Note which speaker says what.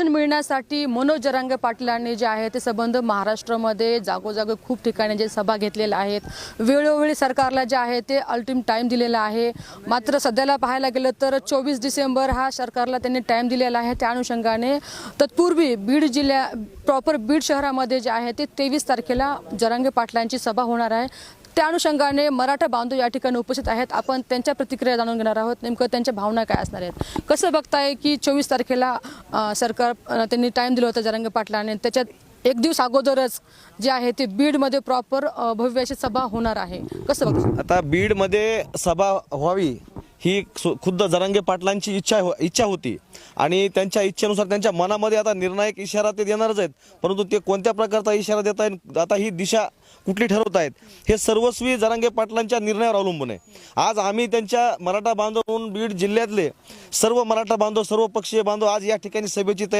Speaker 1: शिक्षण मिळण्यासाठी मनोज जरांगे पाटलांनी जे आहे ते संबंध महाराष्ट्रामध्ये जागोजागी खूप ठिकाणी जे सभा घेतलेल्या आहेत. वेळोवेळी सरकारला जे आहे ते अल्टिम टाईम दिलेला आहे. मात्र सध्याला पाहायला गेलं तर चोवीस डिसेंबर हा सरकारला त्यांनी टाईम दिलेला आहे. त्या अनुषंगाने तत्पूर्वी बीड जिल्ह्या प्रॉपर बीड शहरामध्ये जे आहे ते तेवीस तारखेला जरांगे पाटलांची सभा होणार आहे. त्या अनुषंगाने मराठा बांधव या ठिकाणी उपस्थित आहेत. आपण त्यांच्या प्रतिक्रिया जाणून घेणार आहोत. नेमकं त्यांच्या भावना काय असणार आहेत? कसं बघताय की चोवीस तारखेला सरकार त्यांनी टाईम दिलं होतं जरंग पाटलाने. त्याच्यात एक दिवस अगोदरच जे आहे ते बीडमध्ये प्रॉपर भव्य अशी सभा होणार आहे. कसं बघता
Speaker 2: आता बीडमध्ये सभा व्हावी ही सु- खुद्द जरांगे पाटलांची इच्छा हो- इच्छा होती. आणि त्यांच्या इच्छेनुसार त्यांच्या मनामध्ये आता निर्णायक इशारा ते देणारच आहेत. परंतु ते कोणत्या प्रकारचा इशारा देत आहेत आता ही दिशा कुठली ठरवत आहेत हे सर्वस्वी जरांगे पाटलांच्या निर्णयावर अवलंबून आहे. आज आम्ही त्यांच्या मराठा बांधव म्हणून बीड जिल्ह्यातले सर्व मराठा बांधव सर्व पक्षीय बांधव आज या ठिकाणी सभेची तयारी